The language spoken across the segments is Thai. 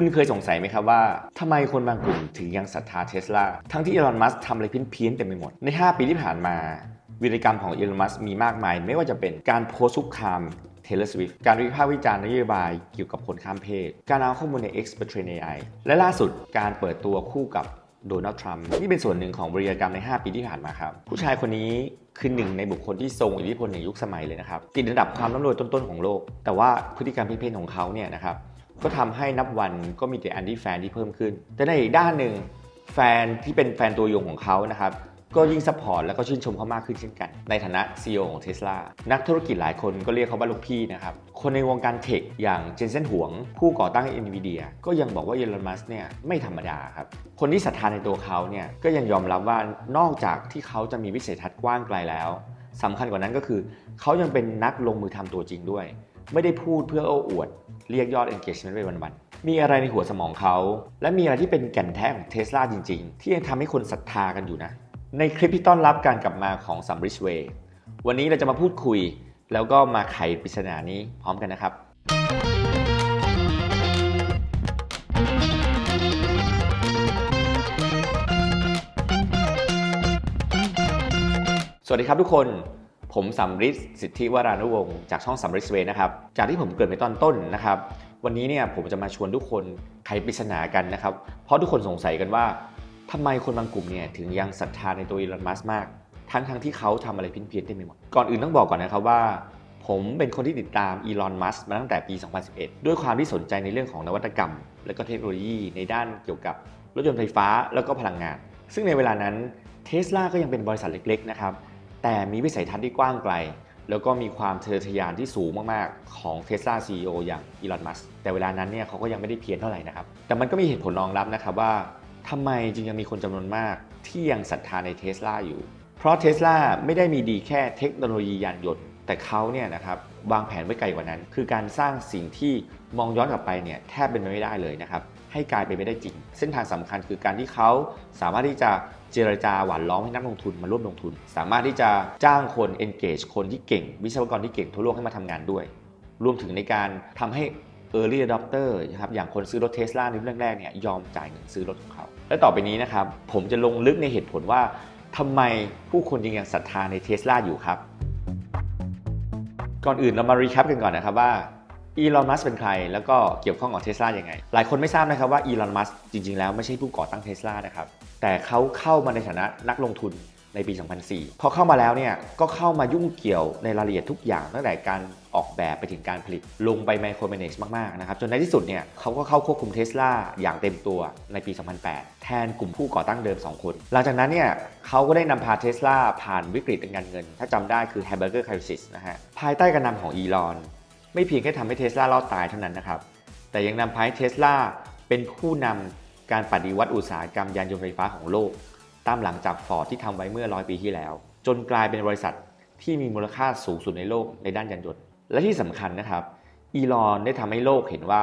คุณเคยสงสัยไหมครับว่าทำไมคนบางกลุ่มถึงยังศรัทธาเทสลาทั้งที่อีลอนมัสทำอะไรเพี้ยนๆเต็มไปหมด ใน 5 ปีที่ผ่านมา วิรกรรมของอีลอนมัสมีมากมาย ไม่ว่าจะเป็นการโพสต์คุกคาม Taylor Swift การวิพากษ์วิจารณ์นโยบายเกี่ยวกับคนข้ามเพศ การเอาข้อมูลใน X ไปเทรน AI และล่าสุดการเปิดตัวคู่กับโดนัลด์ทรัมป์นี่เป็นส่วนหนึ่งของบริกรรมใน 5 ปีที่ผ่านมาครับ ผู้ชายคนนี้คือหนึ่งในบุคคลที่ทรงอิทธิพลในยุคสมัยเลยนะครับ ติดอันดับความร่ำรวยต้นๆของโลก แต่ว่าพฤติกรรมเพ่นของเขาเนี่ยนะครับ ก็ทำให้นับวันก็มีแต่แอนตี้แฟนที่เพิ่มขึ้น แต่ในอีกด้านหนึ่งแฟนที่เป็นแฟนตัวยงของเขานะครับก็ยิ่งซัพพอร์ตแล้วก็ชื่นชมเขามากขึ้นเช่นกัน ในฐานะ CEO ของ Tesla นักธุรกิจหลายคนก็เรียกเขาว่าลูกพี่นะครับ คนในวงการเทคอย่างเจนเซนหวง ผู้ก่อตั้ง NVIDIA ก็ยังบอกว่าเยลอนมัสเนี่ยไม่ธรรมดาครับ คนที่ศรัทธาในตัวเขาเนี่ยก็ยังยอมรับว่านอกจากที่เขาจะมีวิสัยทัศน์กว้างไกลแล้วสำคัญกว่านั้นก็คือ เขายังเป็นนักลงมือทำตัวจริงด้วย ไม่ได้พูดเพื่อโอ้อวด เรียกยอด engagement ไปวันๆ มีอะไรในหัวสมองเขา และมีอะไรที่เป็นแก่นแท้ของเทสลาจริง ๆ ที่ยังทำให้คนศรัทธากันอยู่นะ ในคลิปที่ต้อนรับการกลับมาของซัมบริชเวย์วันนี้เราจะมาพูดคุย แล้วก็มาไขปริศนานี้พร้อมกันนะครับสวัสดีครับทุกคน ผมสัมฤทธิ์สิทธิวรานุวงศ์จากช่องสัมฤทธิ์เวนะครับ จากที่ผมเกิดไปตอนต้นนะครับ วันนี้เนี่ยผมจะมาชวนทุกคนไขปริศนากันนะครับ เพราะทุกคนสงสัยกันว่าทำไมคนบางกลุ่มเนี่ยถึงยังศรัทธาในตัวอีลอนมัสมาก ทั้งทั้งที่เขาทำอะไรเพี้ยนๆเต็มไหมด ก่อนอื่นต้องบอกก่อนนะครับว่า ผมเป็นคนที่ติดตามอีลอนมัสมาตั้งแต่ปี 2011 ด้วยความที่สนใจในเรื่องของนวัตกรรม และก็เทคโนโลยีในด้านเกี่ยวกับรถยนต์ไฟฟ้าแล้วก็พลังงาน ซึ่งในเวลานั้นเทสลาก็ยังเป็นบริษัทเล็กๆนะครับ แต่มีวิสัยทัศน์ที่กว้างไกล แล้วก็มีความทะเยอทะยานที่สูงมากๆ ของ Tesla CEO อย่างอีลอนมัสแต่เวลานั้นเนี่ยเขาก็ยังไม่ได้เพี้ยนเท่าไหร่นะครับ แต่มันก็มีเหตุผลรองรับนะครับว่าทำไมจึงยังมีคนจำนวนมากที่ยังศรัทธาใน Tesla อยู่ เพราะ Tesla ไม่ได้มีดีแค่เทคโนโลยียานยนต์ แต่เขาเนี่ยนะครับวางแผนไว้ไกลกว่านั้น คือการสร้างสิ่งที่มองย้อนกลับไปเนี่ยแทบเป็นไปไม่ได้เลยนะครับให้กลายเป็นไม่ได้จริง เส้นทางสำคัญคือการที่เขาสามารถที่จะ เจรจาหวานล้อมให้นักลงทุนมาร่วมลงทุน สามารถที่จะจ้างคน engage คนที่เก่ง วิศวกรที่เก่งทั่วโลกให้มาทำงานด้วย รวมถึงในการทำให้ early adopter นะครับอย่างคนซื้อรถเทสลาในเรุ่นแรกเนี่ยยอมจ่ายเงินซื้อรถของเขา และต่อไปนี้นะครับผมจะลงลึกในเหตุผลว่าทำไมผู้คนยังยังศรัทธาในเทสลาอยู่ครับ ก่อนอื่นเรามารีแคปกันก่อนนะครับว่าอีลอน มัสเป็นใคร แล้วก็เกี่ยวข้องกับเทสลายังไง หลายคนไม่ทราบนะครับว่าอีลอน มัสจริงๆ แล้วไม่ใช่ผู้ก่อตั้งเทสลานะครับ แต่เขาเข้ามาในฐานะนักลงทุนในปี 2004 พอเข้ามาแล้วเนี่ยก็เข้ามายุ่งเกี่ยวในรายละเอียดทุกอย่างตั้งแต่การออกแบบไปถึงการผลิต ลงไปไมโคร manage มากๆนะครับจนในที่สุดเนี่ยเขาก็เข้าควบคุมเทสลาอย่างเต็มตัวในปี 2008 แทนกลุ่มผู้ก่อตั้งเดิม 2 คน หลังจากนั้นเนี่ยเขาก็ได้นำพาเทสลาผ่านวิกฤตทางการเงิน ถ้าจำได้คือ Hamburger Crisis นะฮะภายใต้การนำของอีลอน ไม่เพียงแค่ทำให้เทสลารอดตายเท่านั้นนะครับแต่ยังนำพาให้เทสลาเป็นผู้นำ การปฏิวัติอุตสาหกรรมยานยนต์ไฟฟ้าของโลก ตามหลังจากฟอร์ดที่ทำไว้เมื่อร้อยปีที่แล้ว จนกลายเป็นบริษัทที่มีมูลค่าสูงสุดในโลกในด้านยานยนต์ และที่สำคัญนะครับ อีลอนได้ทำให้โลกเห็นว่า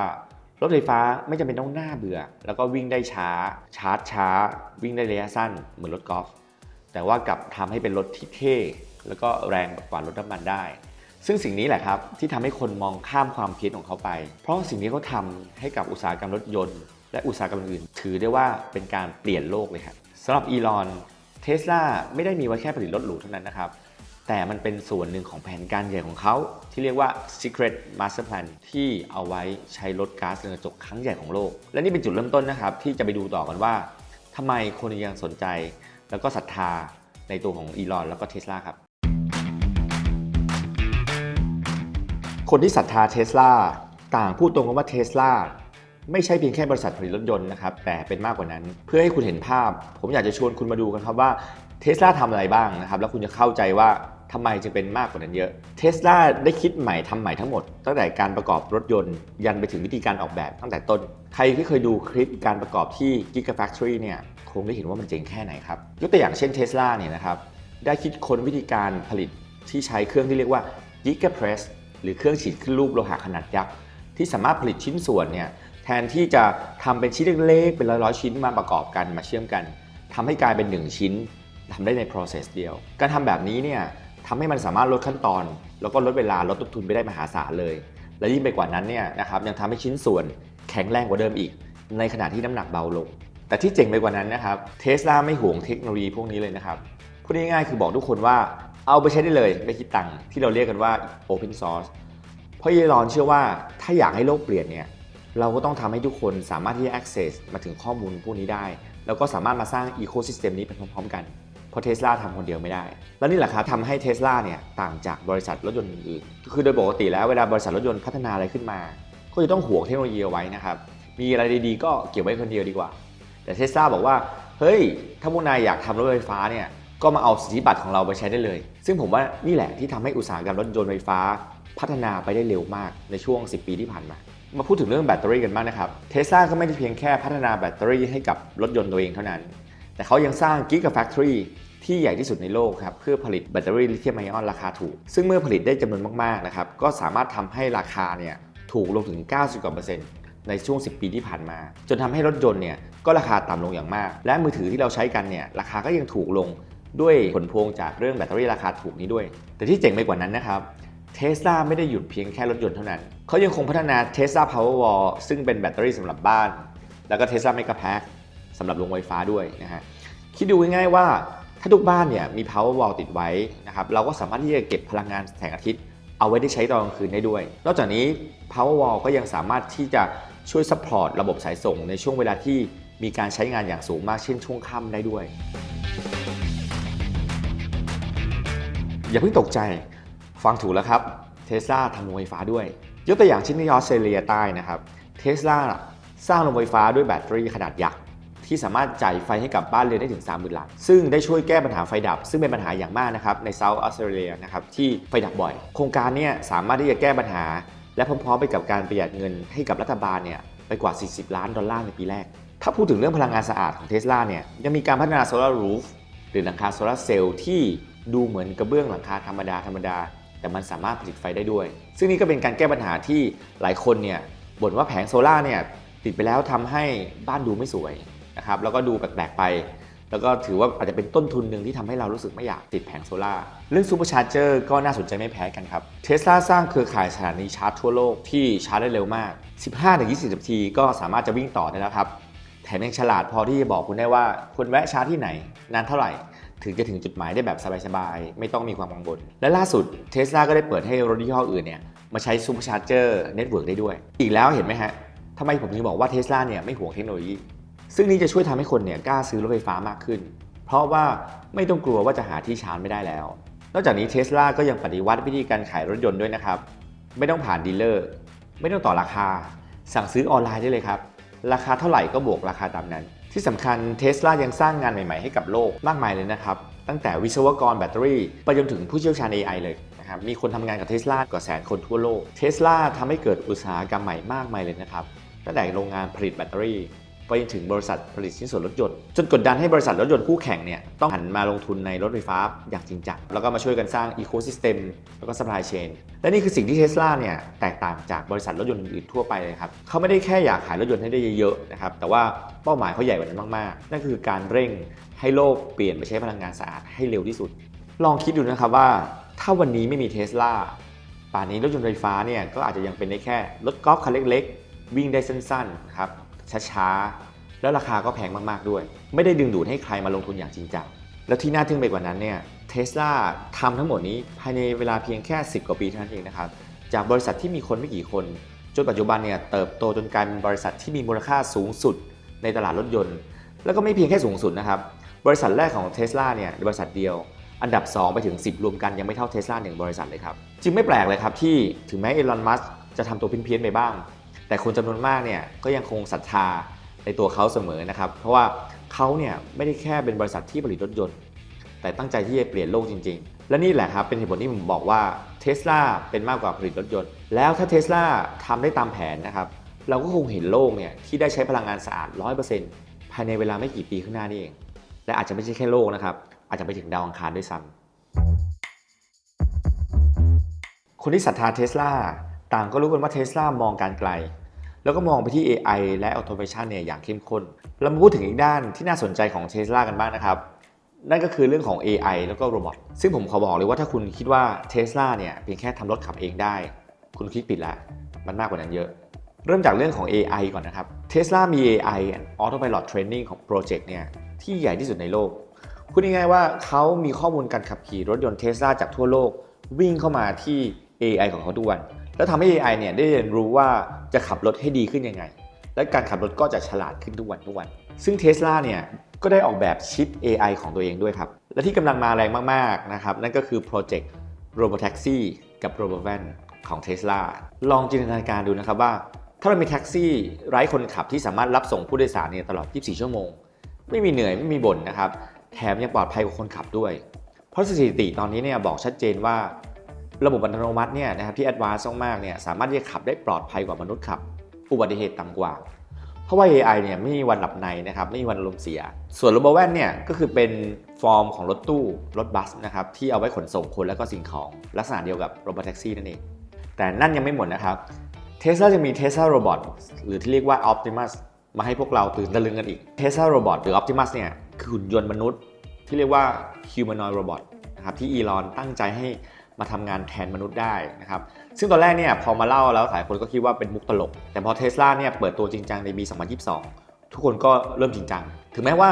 รถไฟฟ้าไม่จำเป็นต้องน่าเบื่อ แล้วก็วิ่งได้ช้า ชาร์จช้า วิ่งได้ระยะสั้น เหมือนรถกอล์ฟ แต่ว่ากลับทำให้เป็นรถที่เท่ แล้วก็แรงกว่ารถน้ำมันได้ ซึ่งสิ่งนี้แหละครับที่ทำให้คนมองข้ามความคิดของเขาไป เพราะสิ่งที่เขาทำให้กับอุตสาหกรรมรถยนต์ และอุตสาหกรรมอื่น ถือได้ว่าเป็นการเปลี่ยนโลกเลยครับสำหรับอีลอนเทสลาไม่ได้มีไว้แค่ผลิตรถหรูเท่านั้นนะครับ แต่มันเป็นส่วนหนึ่งของแผนการใหญ่ของเขา ที่เรียกว่า Secret Master Plan ที่เอาไว้ใช้ลดก๊าซเรือนกระจกครั้งใหญ่ของโลก และนี่เป็นจุดเริ่มต้นนะครับ ที่จะไปดูต่อกันว่าทำไมคนยังสนใจ แล้วก็ศรัทธาในตัวของอีลอนแล้วก็เทสลาครับคนที่ศรัทธาเทสลาต่างพูดตรงกันว่าเทสลา ไม่ใช่เพียงแค่บริษัทผลิตรถยนต์นะครับแต่เป็นมากกว่านั้น เพื่อให้คุณเห็นภาพ ผมอยากจะชวนคุณมาดูกันครับว่าเทสลาทำอะไรบ้างนะครับแล้วคุณจะเข้าใจว่าทำไมจึงเป็นมากกว่านั้นเยอะเทสลาได้คิดใหม่ทำใหม่ทั้งหมด ตั้งแต่การประกอบรถยนต์ ยันไปถึงวิธีการออกแบบตั้งแต่ต้น ใครที่เคยดูคลิปการประกอบที่ Gigafactory เนี่ยคงได้เห็นว่ามันเจ๋งแค่ไหนครับ ยกตัวอย่างเช่นเทสลาเนี่ยนะครับได้คิดค้นวิธีการผลิตที่ใช้เครื่องที่เรียกว่า Gigapress หรือเครื่องฉีดขึ้นรูปโลหะขนาดยักษ์ที่สามารถผลิตชิ้นส่วนเนี่ย แทนที่จะทำเป็นชิ้นเล็กๆ เป็นร้อยๆชิ้นมาประกอบกันมาเชื่อมกันทำให้กลายเป็น 1 ชิ้นทำได้ใน process เดียว การทำแบบนี้เนี่ยทำให้มันสามารถลดขั้นตอน แล้วก็ลดเวลาลดต้นทุนไปได้มหาศาลเลย และยิ่งไปกว่านั้นเนี่ยนะครับยังทำให้ชิ้นส่วนแข็งแรงกว่าเดิมอีก ในขณะที่น้ำหนักเบาลง แต่ที่เจ๋งไปกว่านั้นนะครับเทสลาไม่ห่วงเทคโนโลยีพวกนี้เลยนะครับพูดง่ายๆคือบอกทุกคนว่าเอาไปใช้ได้เลยไม่คิดตังค์ที่เราเรียกกันว่า Open Source เพราะเยลอนเชื่อว่าถ้าอยากให้โลกเปลี่ยนเนี่ย เราก็ต้องทำให้ทุกคนสามารถที่จะ access มาถึงข้อมูลพวกนี้ได้ แล้วก็สามารถมาสร้าง ecosystem นี้ไปพร้อมๆ กัน เพราะเทสลาทำคนเดียวไม่ได้ แล้วนี่แหละครับทำให้เทสลาเนี่ยต่างจากบริษัทรถยนต์อื่นๆคือโดยปกติแล้วเวลาบริษัทรถยนต์พัฒนาอะไรขึ้นมา ก็จะต้องห่วงเทคโนโลยีเอาไว้นะครับ มีอะไรดีๆ ก็เก็บไว้คนเดียวดีกว่า แต่เทสลาบอกว่า เฮ้ย ถ้าพวกนายอยากทำรถไฟฟ้าเนี่ย ก็มาเอาสิทธิบัตรของเราไปใช้ได้เลย ซึ่งผมว่านี่แหละที่ทำให้อุตสาหกรรมรถยนต์ไฟฟ้า พัฒนาไปได้เร็วมากในช่วง 10 ปีที่ผ่านมา มาพูดถึงเรื่องแบตเตอรี่กันบ้างนะครับเทสลาก็ไม่ได้เพียงแค่พัฒนาแบตเตอรี่ให้กับรถยนต์ตัวเองเท่านั้น แต่เขายังสร้าง Gigafactory ที่ใหญ่ที่สุดในโลกครับเพื่อผลิตแบตเตอรี่ลิเธียมไอออนราคาถูก ซึ่งเมื่อผลิตได้จำนวนมากๆนะครับก็สามารถทำให้ราคาเนี่ยถูกลงถึง 90กว่าเปอร์เซ็นต์ในช่วง 10 ปีที่ผ่านมา จนทำให้รถยนต์เนี่ยก็ราคาต่ำลงอย่างมาก และมือถือที่เราใช้กันเนี่ยราคาก็ยังถูกลงด้วยผลพวงจากเรื่องแบตเตอรี่ราคาถูกนี้ด้วย แต่ที่เจ๋งไปกว่านั้นนะครับเท เทสลาไม่ได้หยุดเพียงแค่รถยนต์เท่านั้น เขายังคงพัฒนา Tesla Powerwall ซึ่งเป็นแบตเตอรี่สำหรับบ้าน แล้วก็ Tesla Mega Pack สำหรับโรงไฟฟ้าด้วยนะฮะ คิดดูง่ายๆว่าถ้าทุกบ้านเนี่ยมี power wall ติดไว้นะครับเราก็สามารถที่จะเก็บพลังงานแสงอาทิตย์ เอาไว้ได้ใช้ตอนกลางคืนได้ด้วย นอกจากนี้ power wall ก็ยังสามารถที่จะช่วย support ระบบสายส่งในช่วงเวลาที่มีการใช้งานอย่างสูงมากเช่นช่วงค่ำได้ด้วย อย่าเพิ่งตกใจ ฟังถูกแล้วครับเทสลาทำโรงไฟฟ้าด้วย ยกตัวอย่างเช่นที่ออสเตรเลียใต้นะครับเทสลาสร้างโรงไฟฟ้าด้วยแบตเตอรี่ขนาดยักษ์ที่สามารถจ่ายไฟให้กับบ้านเรือนได้ถึง 30,000 หลัง ซึ่งได้ช่วยแก้ปัญหาไฟดับ ซึ่งเป็นปัญหาอย่างมากนะครับในเซาท์ออสเตรเลียนะครับที่ไฟดับบ่อย โครงการนี้สามารถที่จะแก้ปัญหา และพร้อมๆไปกับการประหยัดเงินให้กับรัฐบาลเนี่ยไปกว่า 40 ล้านดอลลาร์ในปีแรก ถ้าพูดถึงเรื่องพลังงานสะอาดของเทสลาเนี่ยยังมีการพัฒนาโซลารูฟหรือหลังคาโซลาร์เซลล์ที่ดูเหมือนกระเบื้องหลังคาธรรมดาธรรมดา แต่มันสามารถผลิตไฟได้ด้วย ซึ่งนี่ก็เป็นการแก้ปัญหาที่หลายคนเนี่ยบ่นว่าแผงโซลาเนี่ยติดไปแล้วทำให้บ้านดูไม่สวยนะครับแล้วก็ดูแปลกๆไป แล้วก็ถือว่าอาจจะเป็นต้นทุนหนึ่งที่ทำให้เรารู้สึกไม่อยากติดแผงโซลาเรื่องซูเปอร์ชาร์เจอร์ก็น่าสนใจไม่แพ้กันครับเทสลาสร้างเครือข่ายสถานีชาร์จทั่วโลกที่ชาร์จได้เร็วมาก 15-20 นาทีก็สามารถจะวิ่งต่อได้แล้วครับแถมยังฉลาดพอที่จะบอกคุณได้ว่าควรแวะชาร์จที่ไหน นานเท่าไหร่ ถึงจะถึงจุดหมายได้แบบสบายๆ ไม่ต้องมีความกังวล และล่าสุดเทสลาก็ได้เปิดให้รถยี่ห้ออื่นเนี่ยมาใช้ซูเปอร์ชาร์เจอร์เน็ตเวิร์กได้ด้วย อีกแล้วเห็นไหมฮะทำไมผมถึงบอกว่าเทสลาเนี่ยไม่ห่วงเทคโนโลยี ซึ่งนี่จะช่วยทำให้คนเนี่ยกล้าซื้อรถไฟฟ้ามากขึ้น เพราะว่าไม่ต้องกลัวว่าจะหาที่ชาร์จไม่ได้แล้ว นอกจากนี้เทสลาก็ยังปฏิวัติวิธีการขายรถยนต์ด้วยนะครับ ไม่ต้องผ่านดีลเลอร์ ไม่ต้องต่อราคา สั่งซื้อออนไลน์ได้เลยครับ ราคาเท่าไหร่ก็บวกราคาตามนั้น ที่สำคัญเทสลายังสร้างงานใหม่ๆให้กับโลกมากมายเลยนะครับ ตั้งแต่วิศวกรแบตเตอรี่ไปจนถึงผู้เชี่ยวชาญ AI เลยนะครับมีคนทำงานกับเทสลากว่าแสนคนทั่วโลกเทสลาทำให้เกิดอุตสาหกรรมใหม่มากมายเลยนะครับตั้งแต่โรงงานผลิตแบตเตอรี่ ไปจนถึงบริษัทผลิตชิ้นส่วนรถยนต์ จนกดดันให้บริษัทรถยนต์คู่แข่งเนี่ยต้องหันมาลงทุนในรถไฟฟ้าอย่างจริงจังแล้วก็มาช่วยกันสร้างอีโค y ิสเต็มแล้วก็ supply chain และนี่คือสิ่งที่เทสลาเนี่ยแตกต่างจากบริษัทรถยนต์อื่นทั่วไปเลยครับเขาไม่ได้แค่อยากขายรถยนต์ให้ได้เยอะๆนะครับแต่ว่าเป้าหมายเขาใหญ่กว่านั้นมากๆ นั่นคือการเร่งให้โลกเปลี่ยนไปใช้พลังงานสะอาดให้เร็วที่สุด ลองคิดดูนะครับว่า ถ้าวันนี้ไม่มีเทสลาป่านนี้รถยนต์ไฟฟ้าเนี่ยก็อาจจะยังเป็นได้แค่รถกอล์ฟคันเล็ก ๆ วิ่งได้สั้นๆครับ ช้าๆ แล้วราคาก็แพงมากๆด้วย ไม่ได้ดึงดูดให้ใครมาลงทุนอย่างจริงจัง แล้วที่น่าทึ่งไปกว่านั้นเนี่ยเทสลาทำทั้งหมดนี้ภายในเวลาเพียงแค่ 10 กว่าปีเท่านั้นเองนะครับ จากบริษัทที่มีคนไม่กี่คน จนปัจจุบันเนี่ยเติบโตจนกลายเป็นบริษัทที่มีมูลค่าสูงสุดในตลาดรถยนต์ แล้วก็ไม่เพียงแค่สูงสุดนะครับ บริษัทแรกของเทสลาเนี่ยบริษัทเดียว อันดับ 2 ไปถึง 10 รวมกันยังไม่เท่าเทสลาหนึ่งบริษัทเลยครับ จึงไม่แปลกเลยครับที่ถึงแม้เอลอน มัสจะทำตัวเพี้ยนๆไปบ้าง แต่คนจำนวนมากเนี่ยก็ยังคงศรัทธาในตัวเขาเสมอนะครับ เพราะว่าเขาเนี่ยไม่ได้แค่เป็นบริษัทที่ผลิตรถยนต์ แต่ตั้งใจที่จะเปลี่ยนโลกจริง ๆ และนี่แหละครับเป็นเหตุผลที่ผมบอกว่าเทสลาเป็นมากกว่าผลิตรถยนต์ แล้วถ้าเทสลาทำได้ตามแผนนะครับ เราก็คงเห็นโลกเนี่ยที่ได้ใช้พลังงานสะอาด 100%ภายในเวลาไม่กี่ปีข้างหน้านี่เอง และอาจจะไม่ใช่แค่โลกนะครับ อาจจะไปถึงดาวอังคารด้วยซ้ำคนที่ศรัทธาเทสลา ต่างก็รู้กันว่าเทสลามองการไกล แล้วก็มองไปที่ AI และ Automation เนี่ยอย่างเข้มข้น เรามาพูดถึงอีกด้านที่น่าสนใจของเทสลากันบ้างนะครับนั่นก็คือเรื่องของ AI แล้วก็โรบอทซึ่งผมขอบอกเลยว่าถ้าคุณคิดว่าเทสลาเนี่ยเพียงแค่ทำรถขับเองได้ คุณคิดผิดละ มันมากกว่านั้นเยอะ เริ่มจากเรื่องของ AI ก่อนนะครับ Tesla มี AI Autopilot Training ของโปรเจกต์เนี่ยที่ใหญ่ที่สุดในโลก พูดง่ายๆว่าเขามีข้อมูลการขับขี่รถยนต์ Tesla จากทั่วโลก วิ่งเข้ามาที่ AI ของเขาทุกวัน แล้วทำให้ AI เนี่ยได้เรียนรู้ว่าจะขับรถให้ดีขึ้นยังไง และการขับรถก็จะฉลาดขึ้นทุกวันทุกวัน ซึ่ง Tesla เนี่ยก็ได้ออกแบบชิป AI ของตัวเองด้วยครับ และที่กำลังมาแรงมากๆนะครับนั่นก็คือโปรเจกต์ Robotaxi กับ RoboVan ของ Tesla ลองจินตนาการดูนะครับว่า ถ้าเรามีแท็กซี่ไร้คนขับที่สามารถรับส่งผู้โดยสารเนี่ยตลอด 24 ชั่วโมง ไม่มีเหนื่อยไม่มีบ่นนะครับ แถมยังปลอดภัยกว่าคนขับด้วย เพราะสถิติตอนนี้เนี่ยบอกชัดเจนว่า ระบบอัตโนมัติเนี่ยนะครับที่แอดวานซ์มากๆเนี่ยสามารถที่จะขับได้ปลอดภัยกว่ามนุษย์ขับ อุบัติเหตุต่ำกว่า เพราะว่า AI เนี่ยไม่มีวันหลับในนะครับไม่มีวันอารมเสีย ส่วนโรบอแว่นเนี่ยก็คือเป็นฟอร์มของรถตู้รถบัสนะครับที่เอาไว้ขนส่งคนและก็สิ่งของลักษณะเดียวกับโรบอทแท็กซี่นั่นเองแต่นั่นยังไม่หมดนะครับ Tesla จะมี Tesla Robot หรือที่เรียกว่า Optimus มาให้พวกเราตื่นตะลึงกันอีก Tesla Robot หรือ Optimus เนี่ยคือหุ่นยนต์มนุษย์ ที่เรียกว่า Humanoid Robot นะครับที่อีลอนตั้งใจให้ มาทำงานแทนมนุษย์ได้นะครับซึ่งตอนแรกเนี่ยพอมาเล่าแล้วหลายคนก็คิดว่าเป็นมุกตลก แต่พอเทสลาเนี่ยเปิดตัวจริงจังในปี 2022 ทุกคนก็เริ่มจริงจัง ถึงแม้ว่า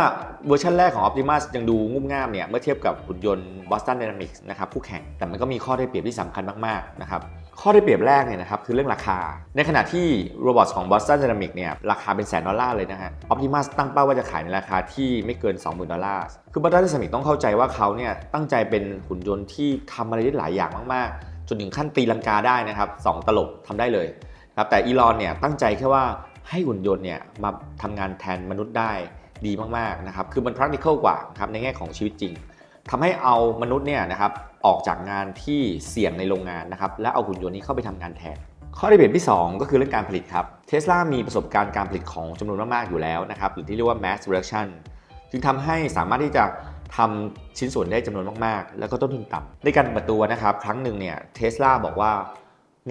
เวอร์ชันแรกของ Optimus ยังดูงุ่มง่ามเนี่ยเมื่อเทียบกับหุ่นยนต์ Boston Dynamics นะครับคู่แข่งแต่มันก็มีข้อได้เปรียบที่สำคัญมากๆนะครับ ข้อได้เปรียบแรกเนี่ยนะครับคือเรื่องราคา ในขณะที่โรบอทของ Boston Dynamics เนี่ยราคาเป็นแสนดอลลาร์เลยนะฮะ Optimus ตั้งเป้าว่าจะขายในราคาที่ไม่เกิน 20,000 ดอลลาร์ คือ Boston Dynamics ต้องเข้าใจว่าเขาเนี่ยตั้งใจเป็นหุ่นยนต์ที่ทำอะไรได้หลายอย่างมาก ๆ จนถึงขั้นตีลังกาได้นะครับสองตลบทำได้เลยครับแต่อีลอนเนี่ยตั้งใจแค่ว่าให้หุ่นยนต์เนี่ยมาทำงานแทนมนุษย์ได้ดีมาก ๆ นะครับ คือมัน practical กว่าครับในแง่ของชีวิตจริง ทำให้เอามนุษย์เนี่ยนะครับออกจากงานที่เสี่ยงในโรงงานนะครับและเอาหุ่นยนต์นี้เข้าไปทำงานแทนข้อได้เปรียบที่ 2 ก็คือเรื่องการผลิตครับเทสลามีประสบการณ์การผลิตของจำนวนมากๆอยู่แล้วนะครับหรือที่เรียกว่า mass production จึงทำให้สามารถที่จะทำชิ้นส่วนได้จำนวนมากๆ แล้วก็ต้นทุนต่ำในการเปิดตัวนะครับครั้งหนึ่งเนี่ยเทสลาบอกว่า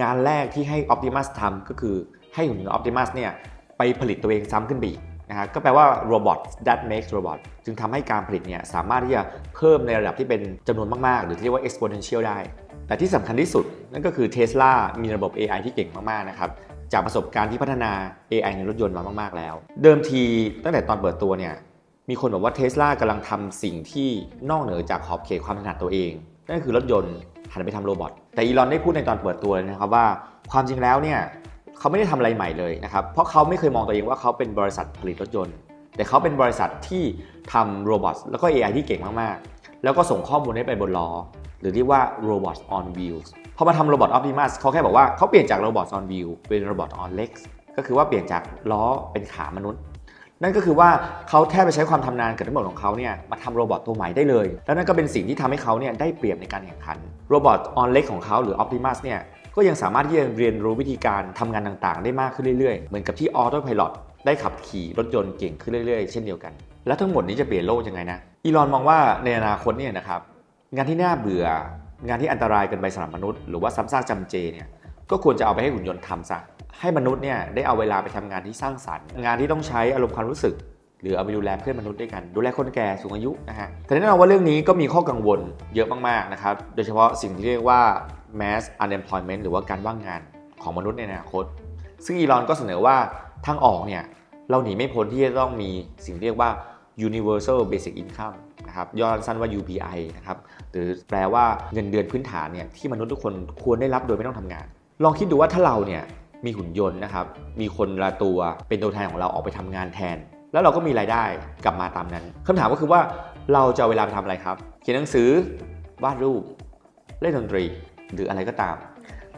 งานแรกที่ให้ Optimus ทำก็คือให้หุ่นยนต์ Optimus เนี่ยไปผลิตตัวเองซ้ำขึ้นไปอีก นะฮะก็แปลว่า robot that makes robot จึงทำให้การผลิตเนี่ยสามารถที่จะเพิ่มในระดับที่เป็นจำนวนมาก ๆ หรือที่เรียกว่า exponential ได้ แต่ที่สำคัญที่สุด นั่นก็คือ Tesla มีระบบ AI ที่เก่งมาก ๆ นะครับจากประสบการณ์ที่พัฒนา AI ในรถยนต์มามาก ๆ แล้ว เดิมทีตั้งแต่ตอนเปิดตัวเนี่ยมีคนบอกว่า Tesla กำลังทำสิ่งที่นอกเหนือจากขอบเขตความถนัดตัวเอง นั่นคือรถยนต์หันไปทำโรบอทแต่อีลอนได้พูดในตอนเปิดตัวนะครับว่า ความจริงแล้วเนี่ย เขาไม่ได้ทำอะไรใหม่เลยนะครับเพราะเขาไม่เคยมองตัวเองว่าเขาเป็นบริษัทผลิตรถยนต์ แต่เขาเป็นบริษัทที่ทำโรบอทแล้วก็ AI ที่เก่งมากๆ แล้วก็ส่งข้อมูลให้ไปบนล้อหรือเรียกว่า robot on Wheels พอมาทำ Robot Optimus เขาแค่บอกว่าเขาเปลี่ยนจาก Robots on Wheel เป็น Robot on Legs ก็คือว่าเปลี่ยนจากล้อเป็นขามนุษย์ นั่นก็คือว่าเขาแทบไปใช้ความทำนานกับทั้งหมดของเขาเนี่ยมาทำโรบอทตัวใหม่ได้เลย แล้วนั่นก็เป็นสิ่งที่ทำให้เขาเนี่ยได้เปรียบในการแข่งขันโรบอทออนเล็กของเขาหรือ Optimus เนี่ย ก็ยังสามารถที่จะเรียนรู้วิธีการทำงานต่างๆ ได้มากขึ้นเรื่อยๆ เหมือนกับที่ Autopilot ได้ขับขี่รถยนต์เก่งขึ้นเรื่อยๆ เช่นเดียวกัน แล้วทั้งหมดนี้จะเปลี่ยนโลกยังไงนะ อีลอนมองว่าในอนาคตเนี่ยนะครับงานที่น่าเบื่อ งานที่อันตรายเกินไปสำหรับมนุษย์หรือว่าซ้ำซากจำเจเนี่ยก็ควรจะเอาไปให้หุ่นยนต์ทำซะให้มนุษย์เนี่ยได้เอาเวลาไปทำงานที่สร้างสรรค์ งานที่ต้องใช้อารมณ์ความรู้สึก หรือเอาไปดูแลเพื่อนมนุษย์ด้วยกัน ดูแลคนแก่สูงอายุนะฮะแต่แน่นอนว่าเรื่องนี้ก็มีข้อกังวลเยอะมากๆนะครับโดยเฉพาะสิ่งที่เรียกว่า mass unemployment หรือว่าการว่างงานของมนุษย์ในอนาคต ซึ่งอีลอนก็เสนอว่าทางออกเนี่ยเราหนีไม่พ้นที่จะต้องมีสิ่งเรียกว่า universal basic income นะครับย่อสั้นว่า UBI นะครับหรือแปลว่าเงินเดือนพื้นฐานเนี่ยที่มนุษย์ทุกคนควรได้รับโดยไม่ต้องทำงาน ลองคิดดูว่าถ้าเราเนี่ยมีหุ่นยนต์นะครับมีคนละตัวเป็นตัวแทนของเราออกไปทำงานแทน แล้วเราก็มีรายได้กลับมาตามนั้นคำถามก็คือว่าเราจะเอาเวลาไปทำอะไรครับ เขียนหนังสือวาดรูป เล่นดนตรี หรืออะไรก็ตาม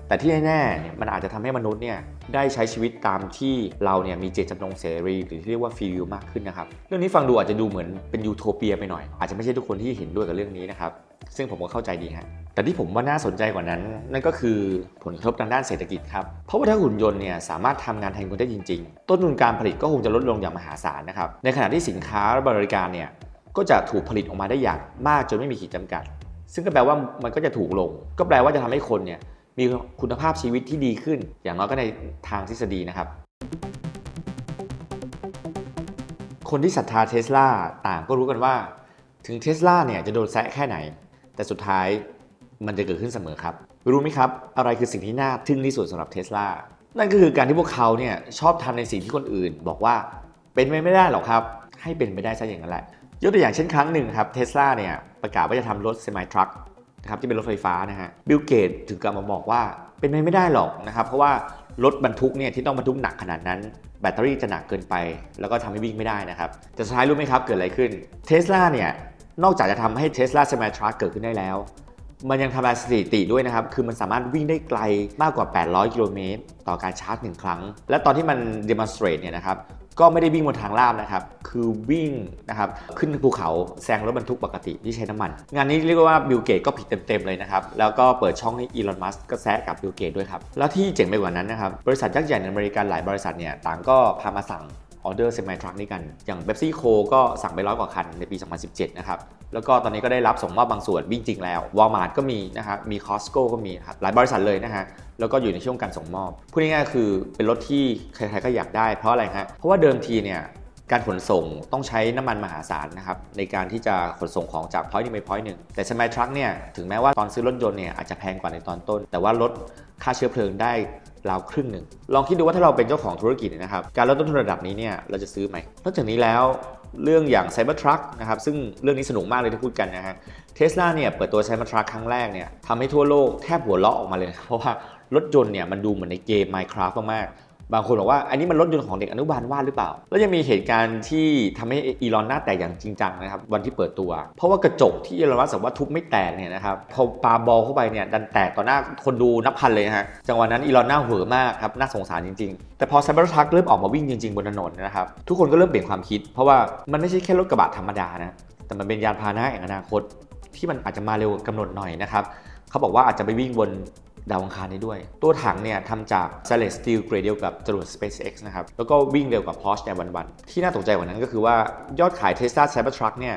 แต่ที่แน่ๆเนี่ยมันอาจจะทำให้มนุษย์เนี่ยได้ใช้ชีวิตตามที่เราเนี่ยมีเจตจำนงเสรี หรือที่เรียกว่าฟรีวิวมากขึ้นนะครับเรื่องนี้ฟังดูอาจจะดูเหมือนเป็นยูโทเปียไปหน่อย อาจจะไม่ใช่ทุกคนที่เห็นด้วยกับเรื่องนี้นะครับซึ่งผมก็เข้าใจดีฮะแต่ที่ผมว่าน่าสนใจกว่านั้น นั่นก็คือผลกระทบทางด้านเศรษฐกิจครับ เพราะว่าถ้าหุ่นยนต์เนี่ยสามารถทำงานแทนคนได้จริง ๆ ต้นทุนการผลิตก็คงจะลดลงอย่างมหาศาลนะครับ ในขณะที่สินค้าและบริการเนี่ยก็จะถูกผลิตออกมาได้อย่างมากจนไม่มีขีดจำกัด ซึ่งก็แปลว่ามันก็จะถูกลง ก็แปลว่าจะทำให้คนเนี่ยมีคุณภาพชีวิตที่ดีขึ้น อย่างน้อยก็ในทางทฤษฎีนะครับ คนที่ศรัทธาเทสลาต่างก็รู้กันว่า ถึงเทสลาเนี่ยจะโดนแซะแค่ไหน แต่สุดท้ายมันจะเกิดขึ้นเสมอครับ รู้ไหมครับ อะไรคือสิ่งที่น่าทึ่งที่สุดสำหรับเทสลานั่นก็คือการที่พวกเขาเนี่ยชอบทำในสิ่งที่คนอื่น บอกว่าเป็นไปไม่ได้หรอกครับ ให้เป็นไปได้ซะอย่างนั้นแหละ ยกตัวอย่างเช่นครั้งหนึ่งครับเทสลาเนี่ยประกาศว่าจะทำรถเซมิทรัคนะครับที่เป็นรถไฟฟ้านะฮะบิลเกตถึงกับมาบอกว่าเป็นไปไม่ได้หรอกนะครับเพราะว่ารถบรรทุกเนี่ยที่ต้องบรรทุกหนักขนาดนั้น แบตเตอรี่จะหนักเกินไป แล้วก็ทำให้วิ่งไม่ได้นะครับแต่สุดท้ายรู้ไหมครับเกิดอะไรขึ้นเทสลาเนี่ยนอกจากจะทำให้เทสลาเซมิทรัคเกิดขึ้นได้แล้ว มันยังทำลายสถิติด้วยนะครับ คือมันสามารถวิ่งได้ไกลมากกว่า 800 กิโลเมตรต่อการชาร์จ 1 ครั้ง และตอนที่มัน demonstrate เนี่ยนะครับ ก็ไม่ได้วิ่งบนทางลาบนะครับ คือวิ่งนะครับขึ้นภูเขาแซงรถบรรทุกปกติที่ใช้น้ำมัน งานนี้เรียกว่าบิลเกตก็ผิดเต็มๆเลยนะครับ แล้วก็เปิดช่องให้อีลอน มัสก็แซะกับบิลเกตด้วยครับ แล้วที่เจ๋งไปกว่านั้นนะครับ บริษัทยักษ์ใหญ่ในอเมริกันหลายบริษัทเนี่ยต่างก็พามาสั่ง ออเดอร์เซมิทรัคนี้กัน อย่างเบปซี่โคก็สั่งไปร้อยกว่าคันในปี 2017 นะครับ แล้วก็ตอนนี้ก็ได้รับส่งมอบบางส่วนวิ่งจริงแล้ววอลมาร์ทก็มีนะครับ มีคอสโก้ก็มีครับ หลายบริษัทเลยนะฮะ แล้วก็อยู่ในช่วงการส่งมอบ พูดง่ายๆคือเป็นรถที่ใครๆก็อยากได้ เพราะอะไรฮะ เพราะว่าเดิมทีเนี่ยการขนส่งต้องใช้น้ำมันมหาศาลนะครับในการที่จะขนส่งของจากพอยต์นึงไปพอยต์หนึ่งแต่สมัยทรัคเนี่ยถึงแม้ว่าตอนซื้อรถยนต์เนี่ยอาจจะแพงกว่าในตอนต้น แต่ว่าลดค่าเชื้อเพลิงได้ ราวครึ่งหนึ่ง ลองคิดดูว่าถ้าเราเป็นเจ้าของธุรกิจนะครับ การลดต้นทุนระดับนี้เนี่ยเราจะซื้อไหมนอกจากนี้แล้วเรื่องอย่าง Cybertruck นะครับซึ่งเรื่องนี้สนุกมากเลยที่พูดกันนะฮะเทสลาเนี่ยเปิดตัว Cybertruck ครั้งแรกเนี่ยทำให้ทั่วโลกแทบหัวเราะออกมาเลย เพราะว่ารถยนต์เนี่ยมันดูเหมือนในเกม Minecraft มาก บางคนบอกว่าอันนี้มันรถยนต์ของเด็กอนุบาลวาดหรือเปล่า แล้วยังมีเหตุการณ์ที่ทำให้อีลอนหน้าแตกอย่างจริงจังนะครับวันที่เปิดตัว เพราะว่ากระจกที่อีลอนมัสก์บอกว่าทุบไม่แตกเนี่ยนะครับพอปาบอลเข้าไปเนี่ยดันแตกต่อหน้าคนดูนับพันเลยฮะจังหวะนั้นอีลอนหน้าเหวอมากครับน่าสงสารจริง ๆ แต่พอ Cybertruck เริ่มออกมาวิ่งจริง ๆ บนถนนนะครับทุกคนก็เริ่มเปลี่ยนความคิด เพราะว่ามันไม่ใช่แค่รถกระบะธรรมดานะแต่มันเป็นยานพาหนะแห่งอนาคต ที่มันอาจจะมาเร็วกำหนดหน่อยนะครับเขาบอกว่าอาจจะไปวิ่งบน ดาวอังคารได้ด้วย ตัวถังเนี่ยทำจากเซเลสตีลเกรดเดียวกับจรวด SpaceX นะครับ แล้วก็วิ่งเร็วกว่า Porsche ในวันๆที่น่าตกใจกว่านั้นก็คือว่ายอดขาย Tesla Cybertruck เนี่ย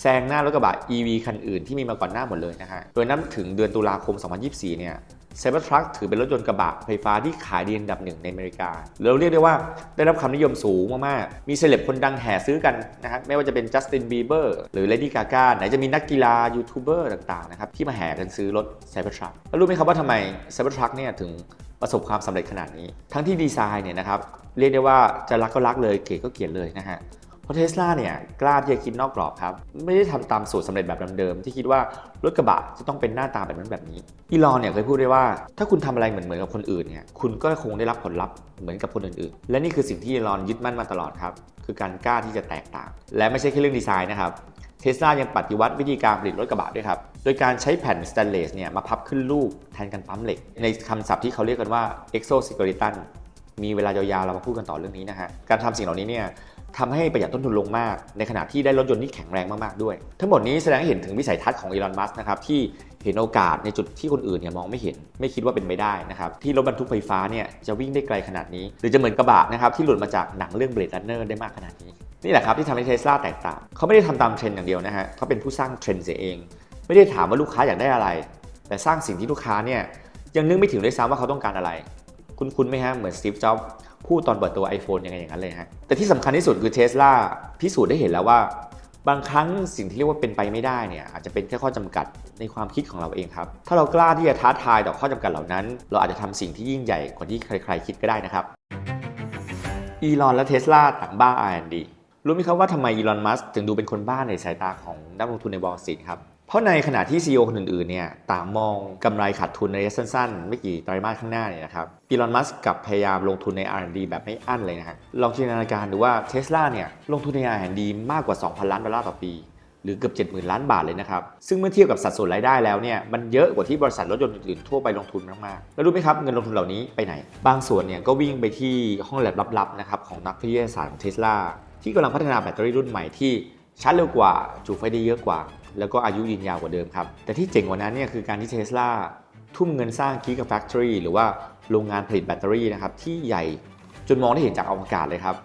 แซงหน้ารถกระบะ EV คันอื่นที่มีมาก่อนหน้าหมดเลยนะฮะ โดยนับถึงเดือนตุลาคม 2024 เนี่ย Cybertruck ถือเป็นรถยนต์กระบะไฟฟ้าที่ขายดีอันดับหนึ่งในอเมริกา เราเรียกได้ว่าได้รับความนิยมสูงมากๆ มีเซเลบคนดังแห่ซื้อกันนะครับไม่ว่าจะเป็นจัสตินบีเบอร์หรือเลดี้กากไหนจะมีนักกีฬายูทูบเบอร์ต่างๆนะครับที่มาแห่กันซื้อรถ Cybertruck แล้วรู้ไหมครับว่าทำไม Cybertruck เนี่ยถึงประสบความสำเร็จขนาดนี้ ทั้งที่ดีไซน์เนี่ยนะครับเรียกได้ว่าจะรักก็รักเลยเกลียดก็เกลียดเลยนะฮะ ราะเทสลาเนี่ยกล้าที่จะคิดนอกกรอบครับ ไม่ได้ทำตามสูตรสำเร็จแบบเดิมๆที่คิดว่ารถกระบะจะต้องเป็นหน้าตาแบบนั้นแบบนี้อีลอนเนี่ยเคยพูดได้ว่า ถ้าคุณทำอะไรเหมือนเหมือนกับคนอื่นเนี่ยคุณก็คงได้รับผลลัพธ์เหมือนกับคนอื่นๆ และนี่คือสิ่งที่อีลอนยึดมั่นมาตลอดครับ คือการกล้าที่จะแตกต่าง และไม่ใช่แค่เรื่องดีไซน์นะครับเทสลายังปฏิวัติวิธีการผลิตรถกระบะด้วยครับ โดยการใช้แผ่นสแตนเลสเนี่ยมาพับขึ้นรูปแทนกันปั๊มเหล็ก ในคำศัพท์ที่เขาเรียกกันว่า exoskeleton มีเวลายาวๆ เรามาพูดกันต่อเรื่องนี้นะฮะ การทำสิ่งเหล่านี้เนี่ย ทำให้ประหยัดต้นทุนลงมาก ในขณะที่ได้รถยนต์ที่แข็งแรงมากๆด้วย ทั้งหมดนี้แสดงให้เห็นถึงวิสัยทัศน์ของอีลอน มัสนะครับที่เห็นโอกาสในจุดที่คนอื่นเนี่ยมองไม่เห็น ไม่คิดว่าเป็นไปได้นะครับที่รถบรรทุกไฟฟ้าเนี่ยจะวิ่งได้ไกลขนาดนี้ หรือจะเหมือนกระบะนะครับที่หลุดมาจากหนังเรื่อง Blade Runner ได้มากขนาดนี้ นี่แหละครับที่ทำให้เทสลาแตกต่างเขาไม่ได้ทำตามเทรนด์อย่างเดียวนะฮะเขาเป็นผู้สร้างเทรนด์เสียเอง ไม่ได้ถามว่าลูกค้าอยากได้อะไร แต่สร้างสิ่งที่ลูกค้าเนี่ยยังนึกไม่ถึงด้วยซ้ำว่าเขาต้องการอะไร คุณคุณไหมฮะเหมือนสตีฟจ็อบ พูดตอนเปิดตัว iPhone ยังไงอย่างนั้นเลยฮะ แต่ที่สำคัญที่สุดคือเทสลาพิสูจน์ได้เห็นแล้วว่า บางครั้งสิ่งที่เรียกว่าเป็นไปไม่ได้เนี่ยอาจจะเป็นแค่ข้อจำกัดในความคิดของเราเองครับ ถ้าเรากล้าที่จะท้าทายต่อข้อจำกัดเหล่านั้น เราอาจจะทำสิ่งที่ยิ่งใหญ่กว่าที่ใคร ๆ คิดก็ได้นะครับอีลอนและเทสลาต่างบ้า R&D รู้ไหมครับว่าทำไมอีลอนมัสถึงดูเป็นคนบ้าในสายตาของนักลงทุนใน Wall Street ครับ เพราะในขณะที่ CEO คนอื่นๆเนี่ยต่างมองกำไรขาดทุนในระยะสั้นๆ ไม่กี่ไตรมาสข้างหน้าเนี่ยนะครับอีลอนมัสกับพยายามลงทุนใน R&D แบบไม่อั้นเลยนะฮะลองจินตนาการดูว่าเทสลาเนี่ยลงทุนใน R&D มากกว่า 2,000 ล้านดอลลาร์ต่อปี หรือเกือบ 70,000 ล้านบาทเลยนะครับ ซึ่งเมื่อเทียบกับสัดส่วนรายได้แล้วเนี่ยมันเยอะกว่าที่บริษัทรถยนต์อื่นๆทั่วไปลงทุนมากๆแล้วรู้ไหมครับเงินลงทุนเหล่านี้ไปไหน บางส่วนเนี่ยก็วิ่งไปที่ห้องแลบลับๆนะครับของนักวิทยาศาสตร์ของเทสลาที่กำลังพัฒนาแบตเตอรี่รุ่นใหม่ที่ชาร์จเร็วกว่าจุไฟได้เยอะกว่า แล้วก็อายุยืนยาวกว่าเดิมครับ แต่ที่เจ๋งกว่านั้นเนี่ยคือการที่เทสลาทุ่มเงินสร้าง Gigafactory หรือว่าโรงงานผลิตแบตเตอรี่นะครับที่ใหญ่จนมองได้เห็นจากอวกาศเลยครับ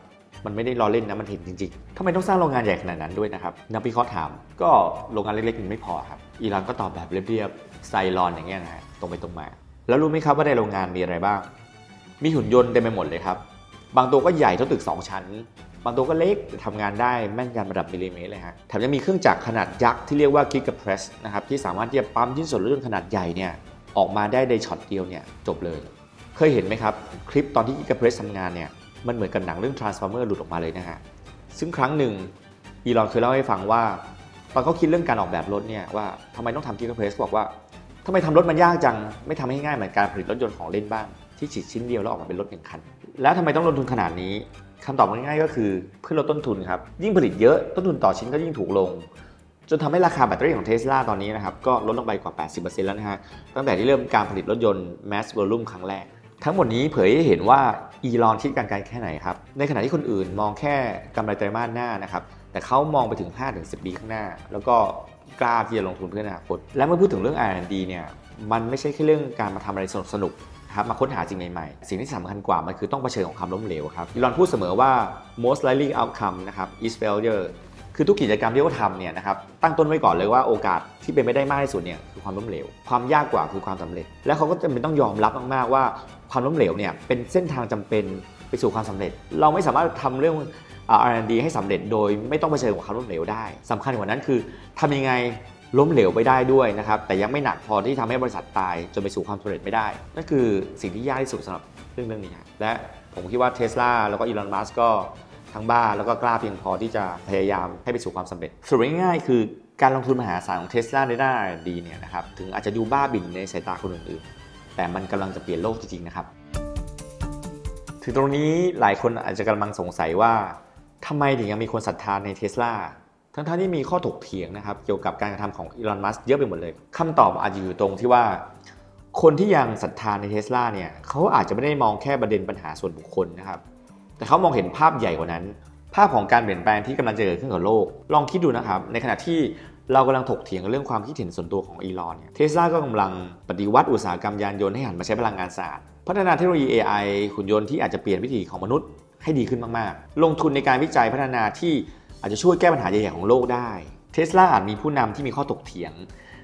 มันไม่ได้ล้อเล่นนะ มันเห็นจริงๆทำไมต้องสร้างโรงงานใหญ่ขนาดนั้นด้วยนะครับ นักวิเคราะห์ถาม ก็โรงงานเล็กๆมันไม่พอครับ อีลอนก็ตอบแบบเรียบๆสไตลอนอย่างเงี้ยนะฮะตรงไปตรงมา แล้วรู้ไหมครับว่าในโรงงานมีอะไรบ้าง มีหุ่นยนต์เต็มไปหมดเลยครับ บางตัวก็ใหญ่เท่าตึก 2 ชั้น บางตัวก็เล็กแต่ทำงานได้แม่นยำระดับมิลลิเมตรเลยฮะแถมยังมีเครื่องจักรขนาดยักษ์ที่เรียกว่า Gigapress นะครับที่สามารถที่จะปั๊มชิ้นส่วนรถยนต์ขนาดใหญ่เนี่ยออกมาได้ในช็อตเดียวเนี่ยจบเลย เคยเห็นไหมครับ คลิปตอนที่กับเพรสทำงานเนี่ยมันเหมือนกับหนังเรื่อง Transformer หลุดออกมาเลยนะฮะซึ่งครั้งหนึ่งอีลอนเคยเล่าให้ฟังว่าตอนเขาคิดเรื่องการออกแบบรถเนี่ยว่าทำไมต้องทำกิกะเพรสบอกว่าทำไมทำรถมันยากจัง ไม่ทำให้ง่ายเหมือนการผลิตรถยนต์ของเล่นบ้างที่ฉีดชิ้นเดียวแล้วออกมาเป็นรถหนึ่งคัน แล้วทำไมต้องลงทุนขนาดนี้ คำตอบง่ายๆก็คือเพื่อลดต้นทุนครับ ยิ่งผลิตเยอะต้นทุนต่อชิ้นก็ยิ่งถูกลง จนทำให้ราคาแบตเตอรี่ของเทสลาตอนนี้นะครับก็ลดลงไปกว่า 80%แล้วนะฮะตั้งแต่ที่เริ่มการผลิตรถยนต์ mass volume ครั้งแรก ทั้งหมดนี้เผยให้เห็นว่าอีลอนคิดการไกลแค่ไหนครับ ในขณะที่คนอื่นมองแค่กำไรไตรมาสหน้านะครับแต่เขามองไปถึง 5-10 ปีข้างหน้า แล้วก็กล้าที่จะลงทุนเพื่ออนาคตและเมื่อพูดถึงเรื่อง R&D เนี่ยมันไม่ใช่แค่เรื่องการมาทำอะไรสนุก ครับมาค้นหาสิ่งใหม่ๆ สิ่งที่สำคัญกว่ามันคือต้องเผชิญกับความล้มเหลวครับอีลอนพูดเสมอว่า most likely outcome นะครับ is failure คือทุกกิจกรรมที่เขาทำเนี่ยนะครับตั้งต้นไว้ก่อนเลยว่าโอกาสที่เป็นไปได้มากที่สุดเนี่ยคือความล้มเหลว ความยากกว่าคือความสำเร็จ และเขาก็จำเป็นต้องยอมรับมากๆว่าความล้มเหลวเนี่ยเป็นเส้นทางจำเป็นไปสู่ความสำเร็จ เราไม่สามารถทำเรื่อง R&D ให้สำเร็จโดยไม่ต้องเผชิญกับความล้มเหลวได้สำคัญกว่านั้นคือทำยังไง ล้มเหลวไปได้ด้วยนะครับ แต่ยังไม่หนักพอที่ทำให้บริษัทตายจนไปสู่ความสำเร็จไม่ได้ นั่นคือสิ่งที่ยากที่สุดสำหรับเรื่องเรื่องนี้ และผมคิดว่าเทสลาแล้วก็อีลอน มัสก็ทั้งบ้าแล้วก็กล้าเพียงพอที่จะพยายามให้ไปสู่ความสำเร็จสรุปง่ายๆคือการลงทุนมหาศาลของเทสลาในด้านดีเนี่ยนะครับถึงอาจจะดูบ้าบิ่นในสายตาคนอื่นๆ แต่มันกำลังจะเปลี่ยนโลกจริงๆนะครับถึงตรงนี้หลายคนอาจจะกำลังสงสัยว่าทำไมถึงยังมีคนศรัทธาในเทสลา ทั้งๆที่มีข้อถกเถียงนะครับ เกี่ยวกับการกระทำของอีลอน มัสเยอะไปหมดเลยคำตอบอาจจะอยู่ตรงที่ว่า คนที่ยังศรัทธาในเทสลาเนี่ยเขาอาจจะไม่ได้มองแค่ประเด็นปัญหาส่วนบุคคลนะครับ แต่เขามองเห็นภาพใหญ่กว่านั้น ภาพของการเปลี่ยนแปลงที่กำลังจะเกิดขึ้นกับโลก ลองคิดดูนะครับ ในขณะที่เรากำลังถกเถียงเรื่องความคิดเห็นส่วนตัวของอีลอนเนี่ยเทสลาก็กำลังปฏิวัติอุตสาหกรรมยานยนต์ให้หันมาใช้พลังงานสะอาด พัฒนาเทคโนโลยี AI หุ่นยนต์ที่อาจจะเปลี่ยนวิถีของมนุษย์ให้ดีขึ้นมากๆ ลงทุนในการวิจัยพัฒนาที่ อาจจะช่วยแก้ปัญหาใหญ่ๆของโลกได้เทสลาอาจมีผู้นำที่มีข้อถกเถียง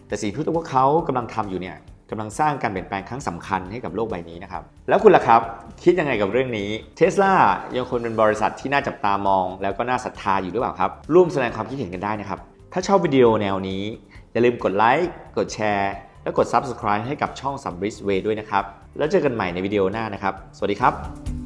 แต่สิ่งที่พวกเขากำลังทำอยู่เนี่ยกำลังสร้างการเปลี่ยนแปลงครั้งสำคัญให้กับโลกใบนี้นะครับ แล้วคุณล่ะครับ คิดยังไงกับเรื่องนี้เทสลายังคงเป็นบริษัทที่น่าจับตามอง แล้วก็น่าศรัทธาอยู่หรือเปล่าครับ ร่วมแสดงความคิดเห็นกันได้นะครับ ถ้าชอบวิดีโอแนวนี้ อย่าลืมกดไลค์กดแชร์และกด Subscribe ให้กับช่อง s u b r i s Way ด้วยนะครับ แล้วเจอกันใหม่ในวิดีโอหน้านะครับ สวัสดีครับ